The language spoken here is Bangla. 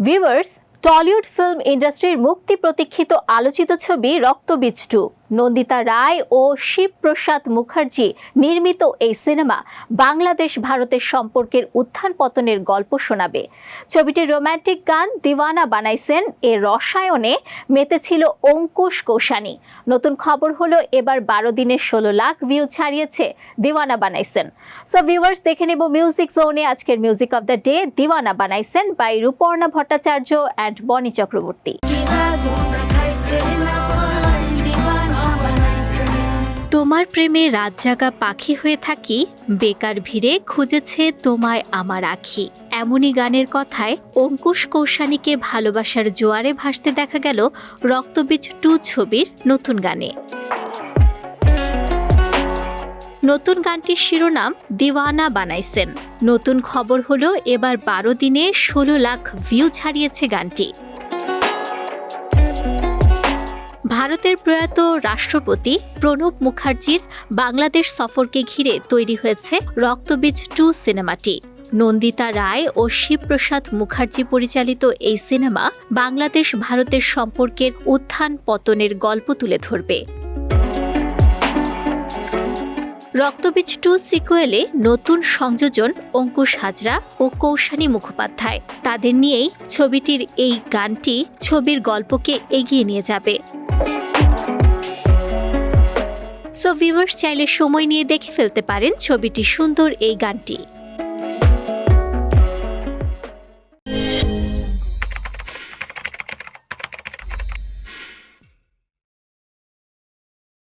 ভিভার্স টলিউড ফিল্ম ইন্ডাস্ট্রির মুক্তি প্রতীক্ষিত আলোচিত ছবি রক্তবীজ টু। নন্দিতা রায় ও শিবপ্রসাদ মুখার্জি নির্মিত এই সিনেমা বাংলাদেশ ভারতের সম্পর্কের উত্থান পতনের গল্প শোনাবে। ছবিটির রোমান্টিক গান দিওয়ানা বানাইছেন এর রসায়নে মেতেছিল অঙ্কুশ কৌশানী নতুন খবর হলো এবার বারো দিনের ষোলো লাখ ভিউ ছাড়িয়েছে দিওয়ানা বানাইছেন। সো ভিউয়ার্স দেখে নেব মিউজিক জোনে আজকের music of the day Deewana বানাইছেন বাই রূপর্ণা ভট্টাচার্য অ্যান্ড বনি চক্রবর্তী। তোমার প্রেমে রাত জাগা পাখি হয়ে থাকি, বেকার ভিড়ে খুঁজেছে তোমায় আমার আখি। এমনই গানের কথায় অঙ্কুশ কৌশানীকে ভালোবাসার জোয়ারে ভাসতে দেখা গেল রক্তবীজ টু ছবির নতুন গানে। নতুন গানটির শিরোনাম দিওয়ানা বানাইছেন। নতুন খবর হলো, এবার বারো দিনে ষোলো লাখ ভিউ ছাড়িয়েছে গানটি। ভারতের প্রয়াত রাষ্ট্রপতি প্রণব মুখার্জির বাংলাদেশ সফরকে ঘিরে তৈরি হয়েছে রক্তবীজ টু সিনেমাটি। নন্দিতা রায় ও শিবপ্রসাদ মুখার্জি পরিচালিত এই সিনেমা বাংলাদেশ ভারতের সম্পর্কের উত্থান পতনের গল্প তুলে ধরবে। রক্তবীজ টু সিকুয়েলে নতুন সংযোজন অঙ্কুশ হাজরা ও কৌশানী মুখোপাধ্যায়। তাদের নিয়েই ছবিটির এই গানটি ছবির গল্পকে এগিয়ে নিয়ে যাবে। সো ভিউয়ার্স চাইলে সময় নিয়ে দেখে ফেলতে পারেন ছবিটি সুন্দর এই গানটি।